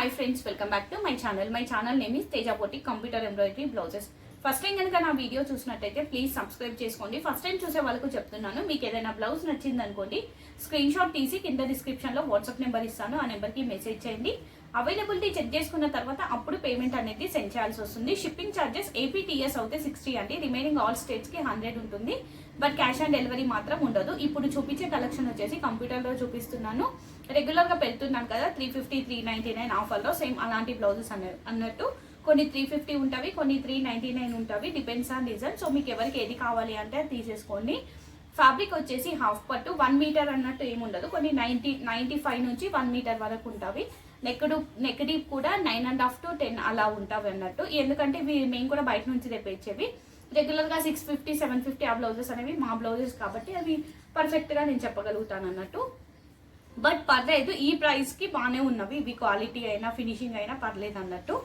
Hi friends welcome back to my channel my channel name is Tejapoti computer embroidery blouses first time కనుక నా వీడియో చూసినట్టయితే please subscribe చేసుకోండి. First time చూసే వాళ్ళకు చెప్తున్నాను మీకు ఏదైనా బ్లౌజ్ నచ్చింది అనుకోండి స్క్రీన్ షాట్ తీసి కింద డిస్క్రిప్షన్లో వాట్సాప్ నెంబర్ ఇస్తాను ఆ నెంబర్కి మెసేజ్ చేయండి. అవైలబిలిటీ చెక్ చేసుకున్న తర్వాత అప్పుడు పేమెంట్ అనేది సెండ్ చేయాల్సి వస్తుంది. షిప్పింగ్ ఛార్జెస్ ఏపీటీఎస్ అయితే సిక్స్టీ అండి. రిమైనింగ్ ఆల్ స్టేట్స్కి హండ్రెడ్ ఉంటుంది. బట్ క్యాష్ ఆన్ డెలివరీ మాత్రం ఉండదు. ఇప్పుడు చూపించే కలెక్షన్ వచ్చేసి కంప్యూటర్లో చూపిస్తున్నాను. రెగ్యులర్గా పెడుతున్నాను కదా three fifty three ninety nine ఆఫర్లో సేమ్ అలాంటి బ్లౌజెస్ అన్న అన్నట్టు. కొన్ని త్రీ ఫిఫ్టీ ఉంటవి కొన్ని త్రీ నైంటీ నైన్ ఉంటవి. డిపెండ్స్ ఆన్ డిజైన్ సో మీకు ఎవరికి ఏది కావాలి అంటే అది తీసేసుకోండి. ఫ్యాబ్రిక్ వచ్చేసి హాఫ్ పట్టు వన్ మీటర్ అన్నట్టు ఏమి ఉండదు కొన్ని నైంటీ నైంటీ ఫైవ్ నుంచి వన్ మీటర్ వరకు ఉంటాయి నెక్ నెక్ డీప్ కూడా nine and half to ten అలా ఉంటావి అన్నట్టు. ఎందుకంటే ఇవి మేము కూడా బయట నుంచి తెప్పించేవి. రెగ్యులర్గా సిక్స్ ఫిఫ్టీ సెవెన్ ఫిఫ్టీ ఆ బ్లౌజెస్ అనేవి మా బ్లౌజెస్ కాబట్టి అవి పర్ఫెక్ట్గా నేను చెప్పగలుగుతాను అన్నట్టు. బట్ పర్లేదు ఈ ప్రైస్కి బాగానే ఉన్నవి. ఇవి క్వాలిటీ అయినా ఫినిషింగ్ అయినా పర్లేదు అన్నట్టు.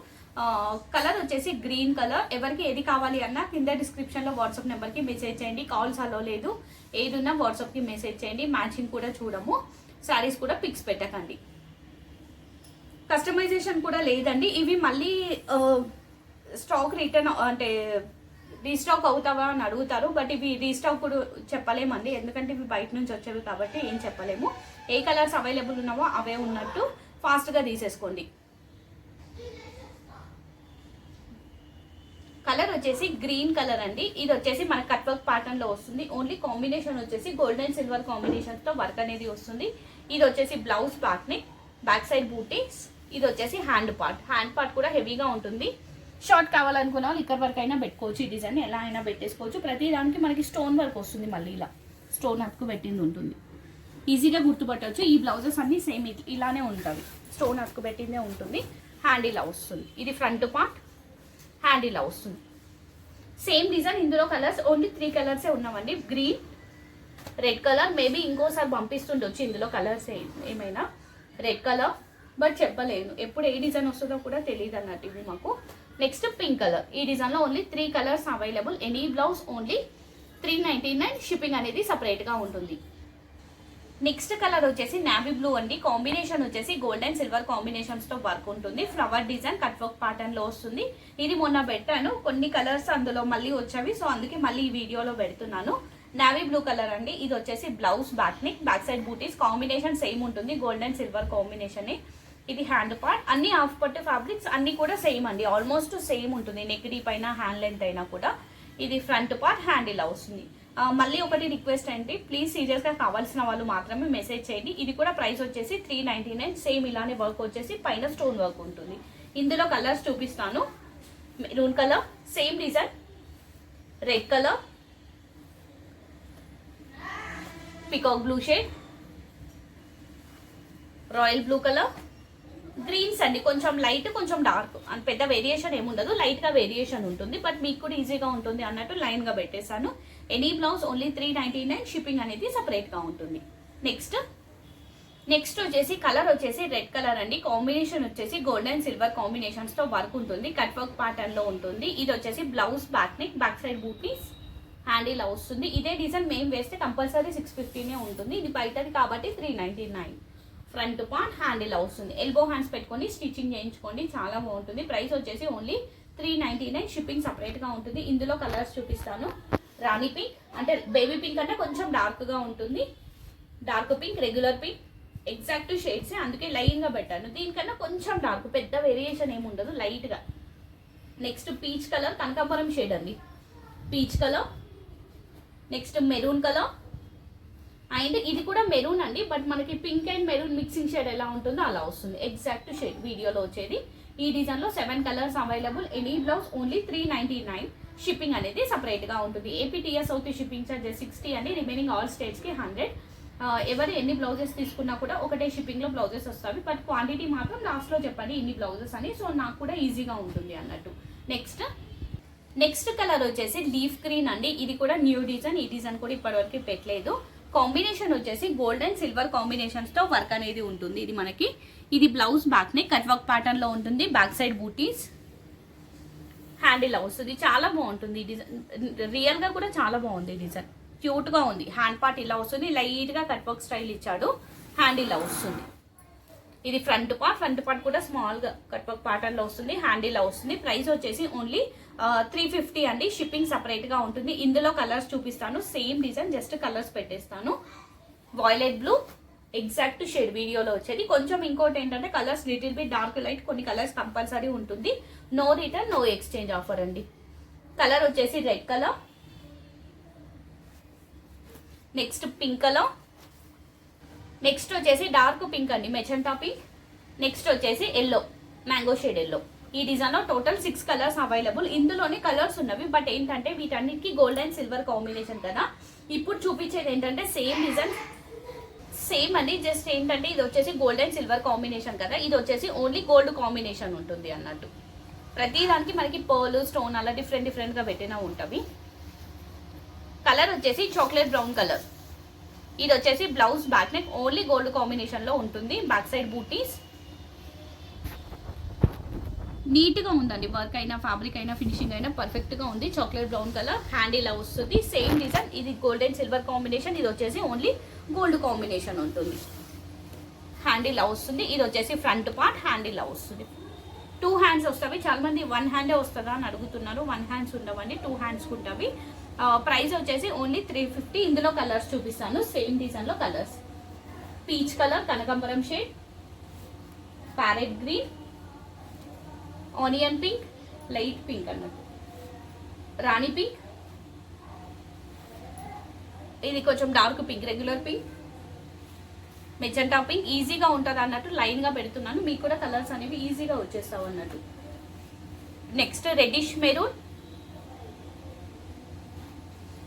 కలర్ వచ్చేసి గ్రీన్ కలర్. ఎవరికి ఏది కావాలి అన్నా కింద డిస్క్రిప్షన్లో వాట్సాప్ నెంబర్కి మెసేజ్ చేయండి. కాల్స్ అలో లేదు. ఏదున్నా వాట్సాప్కి మెసేజ్ చేయండి. మ్యాచింగ్ కూడా చూడము. శారీస్ కూడా పిక్స్ పెట్టకండి. కస్టమైజేషన్ కూడా లేదండి. ఇవి మళ్ళీ స్టాక్ రిటర్న్ అంటే రీస్టాక్ అవుతావా అని అడుగుతారు. బట్ ఇవి రీస్టాక్ కూడా చెప్పలేమండి. ఎందుకంటే ఇవి బయట నుంచి వచ్చేవి కాబట్టి ఏం చెప్పలేము. ఏ కలర్స్ అవైలబుల్ ఉన్నావో అవే ఉన్నట్టు ఫాస్ట్గా తీసేసుకోండి. కలర్ వచ్చేసి గ్రీన్ కలర్ అండి. ఇది వచ్చేసి మన కట్ వర్క్ ప్యాటర్న్లో వస్తుంది. ఓన్లీ కాంబినేషన్ వచ్చేసి గోల్డ్ అండ్ సిల్వర్ కాంబినేషన్తో వర్క్ అనేది వస్తుంది. ఇది వచ్చేసి బ్లౌజ్ ప్యాక్ని బ్యాక్ సైడ్ బూటీస్ ఇది వచ్చేసి హ్యాండ్ పార్ట్. హ్యాండ్ పార్ట్ కూడా హెవీగా ఉంటుంది. షార్ట్ కావాలనుకున్న వాళ్ళు ఇక్కడ వరకు అయినా పెట్టుకోవచ్చు. ఈ డిజైన్ ఎలా అయినా పెట్టేసుకోవచ్చు. ప్రతి దానికి మనకి స్టోన్ వర్క్ వస్తుంది మళ్ళీ ఇలా. స్టోన్ అతుకు పెట్టింది ఉంటుంది. ఈజీగా గుర్తుపట్టవచ్చు ఈ బ్లౌజెస్ అన్నీ సేమ్ ఇలానే ఉంటాయి. స్టోన్ అతుకు పెట్టిందే ఉంటుంది. హ్యాండ్ ఇలా వస్తుంది. ఇది ఫ్రంట్ పార్ట్. హ్యాండ్ ఇలా వస్తుంది. సేమ్ డిజైన్ ఇందులో కలర్స్ ఓన్లీ త్రీ కలర్సే ఉన్నామండి. Green red colour. మేబీ ఇంకోసారి పంపిస్తుండొచ్చు ఇందులో కలర్స్ ఏమైనా. రెడ్ కలర్ బట్ చెప్పలేను. ఎప్పుడు ఏ డిజైన్ వస్తుందో కూడా తెలియదు అన్నట్టు ఇవి మాకు. నెక్స్ట్ పింక్ కలర్ ఈ డిజైన్లో only three colours available any blouse only three ninety nine shipping అనేది సపరేట్గా ఉంటుంది. నెక్స్ట్ కలర్ వచ్చేసి నావీ బ్లూ అండి. కాంబినేషన్ వచ్చేసి గోల్డ్ అండ్ సిల్వర్ కాంబినేషన్స్తో వర్క్ ఉంటుంది. ఫ్లవర్ డిజైన్ కట్ వర్క్ ప్యాటర్న్లో వస్తుంది. ఇది మొన్న పెట్టాను. కొన్ని కలర్స్ అందులో మళ్ళీ వచ్చేవి సో అందుకే మళ్ళీ ఈ వీడియోలో పెడుతున్నాను. నావీ బ్లూ కలర్ అండి. ఇది వచ్చేసి blouse back neck back side బూటీస్ కాంబినేషన్ సేమ్ ఉంటుంది గోల్డ్ అండ్ సిల్వర్ కాంబినేషన్ ఇది హ్యాండ్ పార్ట్ అన్ని హాఫ్ పట్టు ఫ్యాబ్రిక్స్ అన్ని కూడా సేమ్ అండి. ఆల్మోస్ట్ సేమ్ ఉంటుంది. నెక్ డీ పైన హ్యాండ్ లెంత్ అయినా కూడా. ఇది ఫ్రంట్ పార్ట్ హ్యాండ్ ఇలా వస్తుంది. మళ్ళీ ఒకటి రిక్వెస్ట్ ఏంటి? ప్లీజ్ సీరియస్గా కావాల్సిన వాళ్ళు మాత్రమే మెసేజ్ చేయండి. ఇది కూడా ప్రైస్ వచ్చేసి త్రీ నైంటీ నైన్ సేమ్ ఇలానే వర్క్ వచ్చేసి పైన స్టోన్ వర్క్ ఉంటుంది. ఇందులో కలర్స్ చూపిస్తాను. Maroon colour same design red colour peacock blue shade royal blue colour greens అండి. కొంచెం లైట్ కొంచెం డార్క్ అంత పెద్ద వేరియేషన్ ఏముండదు లైట్గా వేరియేషన్ ఉంటుంది. బట్ మీకు కూడా ఈజీగా ఉంటుంది అన్నట్టు లైన్గా పెట్టేశాను. Any blouse only three ninety nine shipping అనేది సపరేట్గా ఉంటుంది. నెక్స్ట్ నెక్స్ట్ వచ్చేసి కలర్ వచ్చేసి రెడ్ కలర్ అండి. కాంబినేషన్ వచ్చేసి గోల్డ్ అండ్ సిల్వర్ కాంబినేషన్స్తో వర్క్ ఉంటుంది. కట్ వర్క్ ప్యాటర్న్లో ఉంటుంది. ఇది వచ్చేసి blouse back neck back side బూటీస్ హ్యాండ్ ఇలా వస్తుంది. ఇదే డిజైన్ మేము వేస్తే కంపల్సరీ సిక్స్ ఫిఫ్టీనే ఉంటుంది. ఇది బయటది కాబట్టి three ninety nine front part handle వస్తుంది. ఎల్బో హ్యాండ్స్ పెట్టుకొని స్టిచ్చింగ్ చేయించుకోండి. చాలా బాగుంటుంది. ప్రైస్ వచ్చేసి only three ninety nine shipping సపరేట్గా ఉంటుంది. ఇందులో కలర్స్ చూపిస్తాను. రాణి పింక్ అంటే బేబీ పింక్ అంటే కొంచెం డార్క్గా ఉంటుంది. Dark pink regular pink exact shades అందుకే లైన్గా పెట్టాను. దీనికన్నా కొంచెం డార్క్ పెద్ద వేరియేషన్ ఏమి ఉండదు లైట్గా నెక్స్ట్ పీచ్ కలర్ కనకాంబరం షేడ్ అండి. Peach colour next maroon colour and ఇది కూడా మెరూన్ అండి బట్ మనకి pink and maroon mixing shade ఎలా ఉంటుందో అలా వస్తుంది. ఎగ్జాక్ట్ షేడ్ వీడియోలో వచ్చేది. ఈ డిజైన్లో seven colours available any blouse only three ninety nine shipping అనేది సపరేట్గా ఉంటుంది. ఏపీటీఎస్ అవుతే షిప్పింగ్ ఛార్జెస్ సిక్స్టీ అండి. రిమైనింగ్ ఆల్ స్టేట్స్కి హండ్రెడ్ ఎవరు ఎన్ని బ్లౌజెస్ తీసుకున్నా కూడా ఒకటే షిప్పింగ్లో బ్లౌజెస్ వస్తాయి. బట్ క్వాంటిటీ మాత్రం లాస్ట్లో చెప్పండి ఇన్ని బ్లౌజెస్ అని. సో నాకు కూడా ఈజీగా ఉంటుంది అన్నట్టు. నెక్స్ట్ నెక్స్ట్ కలర్ వచ్చేసి లీఫ్ గ్రీన్ అండి. ఇది కూడా న్యూ డిజైన్ ఈ డిజైన్ కూడా ఇప్పటివరకు పెట్టలేదు. కాంబినేషన్ వచ్చేసి గోల్డ్ అండ్ సిల్వర్ కాంబినేషన్స్తో వర్క్ అనేది ఉంటుంది. ఇది మనకి ఇది బ్లౌజ్ బ్యాక్నే కట్ వర్క్ ప్యాటర్న్లో ఉంటుంది. బ్యాక్ సైడ్ బూటీస్ హ్యాండిల్ వస్తుంది చాలా బాగుంటుంది. ఈ డిజైన్ రియల్గా కూడా చాలా బాగుంది ఈ డిజైన్ క్యూట్గా ఉంది. హ్యాండ్ పార్ట్ ఇలా వస్తుంది. లైట్గా కట్ వర్క్ స్టైల్ ఇచ్చాడు. హ్యాండిల్ వస్తుంది ఇది ఫ్రంట్ పార్ట్. ఫ్రంట్ పార్ట్ కూడా స్మాల్గా కట్ వస్తుంది. హ్యాండిల్ వస్తుంది. ప్రైస్ వచ్చేసి ఓన్లీ త్రీ ఫిఫ్టీ అండి. షిప్పింగ్ సపరేట్గా ఉంటుంది. ఇందులో కలర్స్ చూపిస్తాను. సేమ్ డిజైన్ జస్ట్ కలర్స్ పెట్టేస్తాను. వాయిలెట్ బ్లూ ఎగ్జాక్ట్ షేడ్ వీడియోలో వచ్చేది. కొంచెం ఇంకోటి ఏంటంటే colours little bit dark light కొన్ని కలర్స్ కంపల్సరీ ఉంటుంది. No return no exchange offer అండి. కలర్ వచ్చేసి red colour next pink colour next వచ్చేసి డార్క్ పింక్ అండి మెచంటా పింక్. నెక్స్ట్ వచ్చేసి ఎల్లో మ్యాంగో షేడ్ ఎల్లో. ఈ డిజైన్లో టోటల్ సిక్స్ కలర్స్ అవైలబుల్. ఇందులోనే కలర్స్ ఉన్నవి బట్ ఏంటంటే వీటన్నిటికీ గోల్డ్ అండ్ సిల్వర్ కాంబినేషన్ కదా. ఇప్పుడు చూపించేది ఏంటంటే సేమ్ డిజైన్ సేమ్ అండి. జస్ట్ ఏంటంటే ఇది వచ్చేసి గోల్డ్ అండ్ సిల్వర్ కాంబినేషన్ కదా. ఇది వచ్చేసి ఓన్లీ గోల్డ్ కాంబినేషన్ ఉంటుంది అన్నట్టు. ప్రతి దానికి మనకి పర్ల్ స్టోన్ అలా డిఫరెంట్ డిఫరెంట్గా పెట్టినా ఉంటుంది కలర్ వచ్చేసి చాక్లెట్ బ్రౌన్ కలర్. ఇది వచ్చేసి blouse back neck only gold కాంబినేషన్లో ఉంటుంది. బ్యాక్ సైడ్ బూటీస్. నీట్గా ఉందండి వర్క్ అయినా ఫ్యాబ్రిక్ అయినా ఫినిషింగ్ అయినా పర్ఫెక్ట్గా ఉంది. చాక్లెట్ బ్రౌన్ కలర్ హ్యాండ్ ఇలా వస్తుంది. సేమ్ డిజైన్ ఇది గోల్డ్ అండ్ సిల్వర్ కాంబినేషన్ ఇది వచ్చేసి ఓన్లీ గోల్డ్ కాంబినేషన్ ఉంటుంది. హ్యాండ్ ఇలా వస్తుంది. ఇది వచ్చేసి ఫ్రంట్ పార్ట్ హ్యాండ్ ఇలా వస్తుంది. టూ హ్యాండ్స్ వస్తాయి. చాలా మంది వన్ హ్యాండే వస్తుందా అని అడుగుతున్నారు. వన్ హ్యాండ్స్ ఉండవండి టూ హ్యాండ్స్ ఉంటాయి ప్రైస్ వచ్చేసి ఓన్లీ త్రీ ఫిఫ్టీ. ఇందులో కలర్స్ చూపిస్తాను. సేమ్ డిజైన్లో కలర్స్. పీచ్ కలర్ కనకాంబరం shade parrot green onion pink light pink అన్నట్టు. రాణి పింక్. ఇది కొంచెం dark pink regular pink. Magenta pink. ఈజీగా ఉంటుంది అన్నట్టు లైన్గా పెడుతున్నాను. మీకు కూడా కలర్స్ అనేవి ఈజీగా వచ్చేస్తావు అన్నట్టు. Next reddish maroon.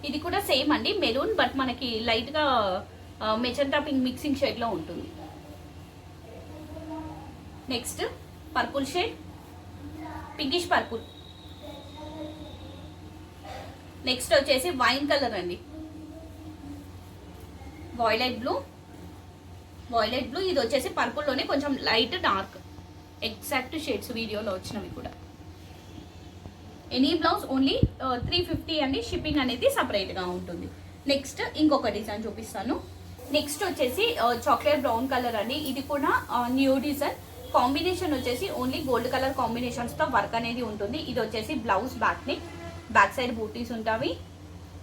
ఇది కూడా సేమ్ అండి మెరూన్ బట్ మనకి లైట్గా గా పింక్ మిక్సింగ్ షేడ్లో ఉంటుంది. Next purple shade. Pinkish purple. Next వచ్చేసి వైన్ కలర్ అండి. వాయిలెట్ బ్లూ వాయిలెట్ బ్లూ ఇది వచ్చేసి పర్పుల్లోనే కొంచెం లైట్ డార్క్. ఎగ్జాక్ట్ షేడ్స్ వీడియోలో వచ్చినవి కూడా. Any blouse only three fifty అండి. షిప్పింగ్ అనేది సపరేట్గా ఉంటుంది. నెక్స్ట్ ఇంకొక డిజైన్ చూపిస్తాను. నెక్స్ట్ వచ్చేసి చాక్లెట్ బ్రౌన్ కలర్ అండి. ఇది కూడా న్యూ డిజైన్ కాంబినేషన్ వచ్చేసి ఓన్లీ గోల్డ్ కలర్ కాంబినేషన్స్తో వర్క్ అనేది ఉంటుంది. ఇది వచ్చేసి blouse back neck back side బూటీస్ ఉంటాయి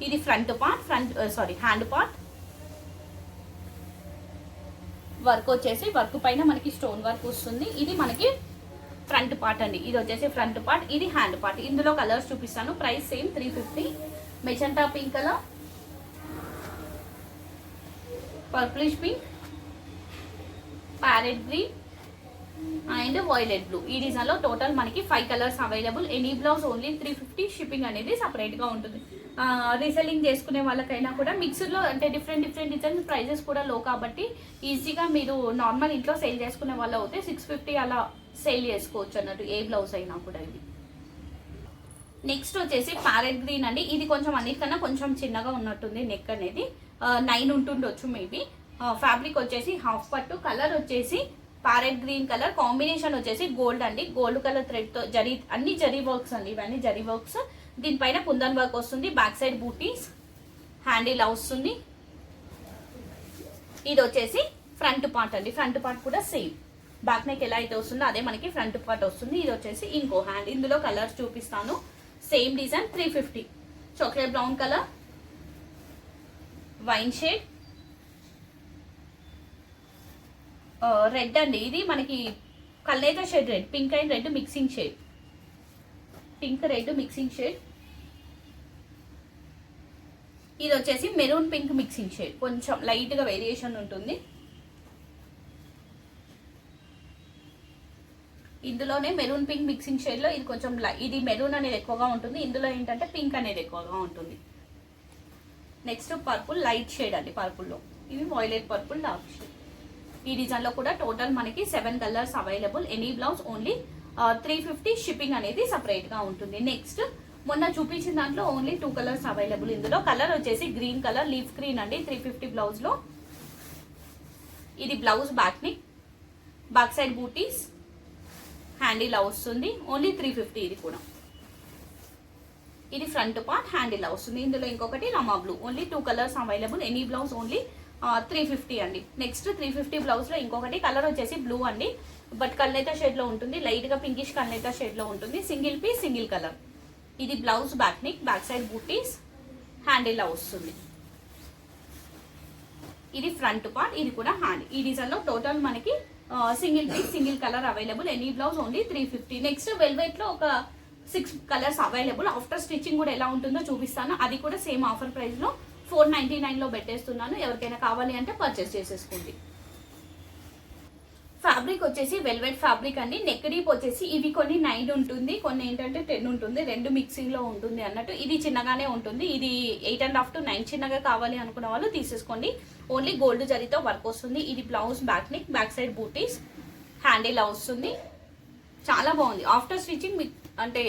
ఇది front part front sorry hand part work వచ్చేసి వర్క్ పైన మనకి స్టోన్ వర్క్ వస్తుంది. ఇది మనకి ఫ్రంట్ పార్ట్ అండి. ఇది వచ్చేసి ఫ్రంట్ పార్ట్ ఇది హ్యాండ్ పార్ట్. ఇందులో కలర్స్ చూపిస్తాను. Price same three fifty magenta pink colour. Purplish pink. Parrot green. And violet blue. ఈ డిజైన్లో టోటల్ మనకి five colours available. Any blouse only three fifty shipping అనేది సపరేట్గా ఉంటుంది. రీసెల్లింగ్ చేసుకునే వాళ్ళకైనా కూడా మిక్సర్లో అంటే డిఫరెంట్ డిఫరెంట్ డిజైన్స్ ప్రైజెస్ కూడా లో కాబట్టి ఈజీగా మీరు నార్మల్ ఇంట్లో సేల్ చేసుకునే వాళ్ళు అయితే సిక్స్ ఫిఫ్టీ అలా సేల్ చేసుకోవచ్చు అన్నట్టు ఏ బ్లౌజ్ అయినా కూడా ఇది. నెక్స్ట్ వచ్చేసి ప్యారెట్ గ్రీన్ అండి. ఇది కొంచెం అన్నిటికన్నా కొంచెం చిన్నగా ఉన్నట్టుంది నెక్ అనేది. నైన్ ఉంటుండొచ్చు మేబీ ఫ్యాబ్రిక్ వచ్చేసి హాఫ్ పట్టు. కలర్ వచ్చేసి ప్యారెట్ గ్రీన్ కలర్ కాంబినేషన్ వచ్చేసి గోల్డ్ అండి. గోల్డ్ కలర్ థ్రెడ్తో జరీ అన్ని జరీ వర్క్స్ అండి. ఇవన్నీ జరీ వర్క్స్ దీనిపైన కుందన్ వర్క్ వస్తుంది. బ్యాక్ సైడ్ బూటీస్ హ్యాండిల్ వస్తుంది. ఇది వచ్చేసి ఫ్రంట్ పార్ట్ అండి. ఫ్రంట్ పార్ట్ కూడా సేమ్ బ్యాక్ నెక్ ఎలా అయితే వస్తుందో అదే మనకి ఫ్రంట్ పార్ట్ వస్తుంది. ఇది వచ్చేసి ఇంకో హ్యాండ్. ఇందులో కలర్స్ చూపిస్తాను. Same design three fifty chocolate brown colour wine shade red అండి. ఇది మనకి కల్లేత shade red pink and red mixing shade pink red mixing shade ఇది వచ్చేసి మెరూన్ పింక్ మిక్సింగ్ షేడ్ కొంచెం లైట్గా వేరియేషన్ ఉంటుంది. ఇందులోనే మెరూన్ పింక్ మిక్సింగ్ షేడ్లో ఇది కొంచెం లై- ఇది మెరూన్ అనేది ఎక్కువగా ఉంటుంది. ఇందులో ఏంటంటే పింక్ అనేది ఎక్కువగా ఉంటుంది. నెక్స్ట్ పర్పుల్ లైట్ షేడ్ అండి పర్పుల్లో ఇవి వాయిలెట్ పర్పుల్ డార్క్ షేడ్ ఈ డిజైన్లో కూడా టోటల్ మనకి seven colours available any blouse only three fifty shipping అనేది సపరేట్గా ఉంటుంది. నెక్స్ట్ మొన్న చూపించిన దాంట్లో ఓన్లీ టూ కలర్స్ అవైలబుల్ ఇందులో. కలర్ వచ్చేసి గ్రీన్ కలర్ లీఫ్ గ్రీన్ అండి త్రీ ఫిఫ్టీ బ్లౌజ్లో ఇది బ్లౌజ్ బ్యాక్ని బ్యాక్ సైడ్ బూటీస్ హ్యాండిల్ వస్తుంది ఓన్లీ త్రీ ఫిఫ్టీ ఇది కూడా. ఇది ఫ్రంట్ పార్ట్ హ్యాండిల్ వస్తుంది ఇందులో ఇంకొకటి రమా blue only two colours available any blouse only three fifty అండి. నెక్స్ట్ త్రీ ఫిఫ్టీ బ్లౌజ్లో ఇంకొకటి కలర్ వచ్చేసి బ్లూ అండి. బట్ కల్నేత షేడ్లో ఉంటుంది. లైట్గా పింకిష్ కల్నేత షేడ్లో ఉంటుంది. సింగిల్ పీస్ సింగిల్ కలర్ ఇది blouse back neck back side buttis handle వస్తుంది ఇది ఫ్రంట్ పార్ట్ ఇది కూడా హ్యాండ్ ఈ డిజైన్లో టోటల్ మనకి single piece single colour available any blouse only three fifty next వెల్వెట్లో ఒక six colours available after stitching కూడా ఎలా ఉంటుందో చూపిస్తాను. అది కూడా సేమ్ ఆఫర్ ప్రైస్లో ఫోర్ నైన్టీ నైన్లో పెట్టేస్తున్నాను. ఎవరికైనా కావాలి అంటే పర్చేస్ చేసేసుకోండి. ఫ్యాబ్రిక్ వచ్చేసి వెల్వెట్ ఫ్యాబ్రిక్ అండి. నెక్ డీప్ వచ్చేసి ఇవి కొన్ని నైన్ ఉంటుంది కొన్ని ఏంటంటే టెన్ ఉంటుంది రెండు మిక్సింగ్లో ఉంటుంది అన్నట్టు. ఇది చిన్నగానే ఉంటుంది. ఇది eight and half to nine చిన్నగా కావాలి అనుకున్న వాళ్ళు తీసేసుకోండి. ఓన్లీ గోల్డ్ జరితో వర్క్ వస్తుంది. ఇది blouse back neck back side buttis handle వస్తుంది. చాలా బాగుంది. ఆఫ్టర్ స్టిచ్చింగ్ అంటే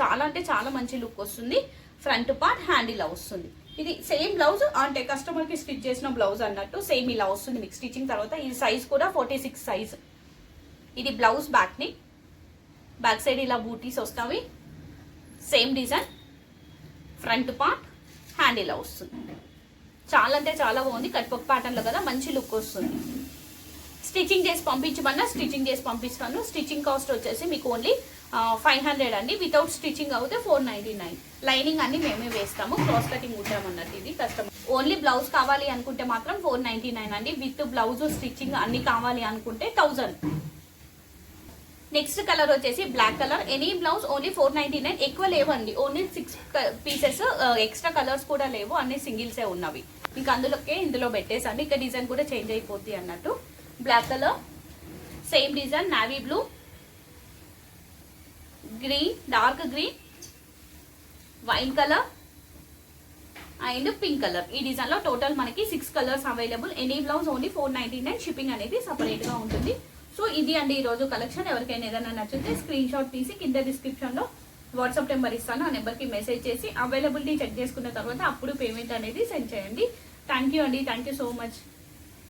చాలా అంటే చాలా మంచి లుక్ వస్తుంది. ఫ్రంట్ పార్ట్ హ్యాండిల్ వస్తుంది. ఇది సేమ్ బ్లౌజ్ అంటే కస్టమర్కి స్టిచ్ చేసిన బ్లౌజ్ అన్నట్టు సేమ్ ఇలా వస్తుంది మీకు స్టిచ్చింగ్ తర్వాత. ఇది సైజ్ కూడా ఫార్టీ సిక్స్ సైజ్ ఇది బ్లౌజ్ బ్యాక్ని. బ్యాక్ సైడ్ ఇలా బూటీస్ వస్తాయి. Same design front part hand ఇలా వస్తుంది. చాలా అంటే చాలా బాగుంది. కట్పక్ ప్యాటర్న్లో కదా మంచి లుక్ వస్తుంది. స్టిచ్చింగ్ చేసి పంపించమన్నా స్టిచ్చింగ్ చేసి పంపిస్తాను. స్టిచ్చింగ్ కాస్ట్ వచ్చేసి మీకు ఓన్లీ ఫైవ్ హండ్రెడ్ అండి. వితౌట్ స్టిచ్చింగ్ అవుతే ఫోర్ నైంటీ నైన్. లైనింగ్ అన్ని మేమే వేస్తాము. క్రాస్ కటింగ్ ఉంటామన్నట్టు ఇది కస్టమర్ ఓన్లీ బ్లౌజ్ కావాలి అనుకుంటే మాత్రం ఫోర్ నైంటీ నైన్ అండి. విత్ బ్లౌజ్ స్టిచ్చింగ్ అన్ని కావాలి అనుకుంటే థౌజండ్. నెక్స్ట్ కలర్ వచ్చేసి black colour any blouse only four ninety nine. ఎక్కువ లేవండి. Only six pieces extra colours కూడా లేవు. అన్ని సింగిల్సే ఉన్నవి. ఇంకా అందులోకే ఇందులో పెట్టేసాను ఇంకా డిజైన్ కూడా చేంజ్ అయిపోద్ది అన్నట్టు. Black colour same design navy blue green dark green wine colour and pink colour ఈ డిజైన్లో టోటల్ మనకి six colours available any blouse only four ninety nine shipping అనేది సపరేట్గా ఉంటుంది. సో ఇది అండి ఈ రోజు కలెక్షన్ ఎవరికైనా ఏదైనా నచ్చితే స్క్రీన్ షాట్ తీసి కింద డిస్క్రిప్షన్లో వాట్సాప్ నెంబర్ ఇస్తాను. ఆ నెంబర్కి మెసేజ్ చేసి అవైలబిలిటీ చెక్ చేసుకున్న తర్వాత అప్పుడు పేమెంట్ అనేది సెండ్ చేయండి. థ్యాంక్ యూ అండి. Thank you so much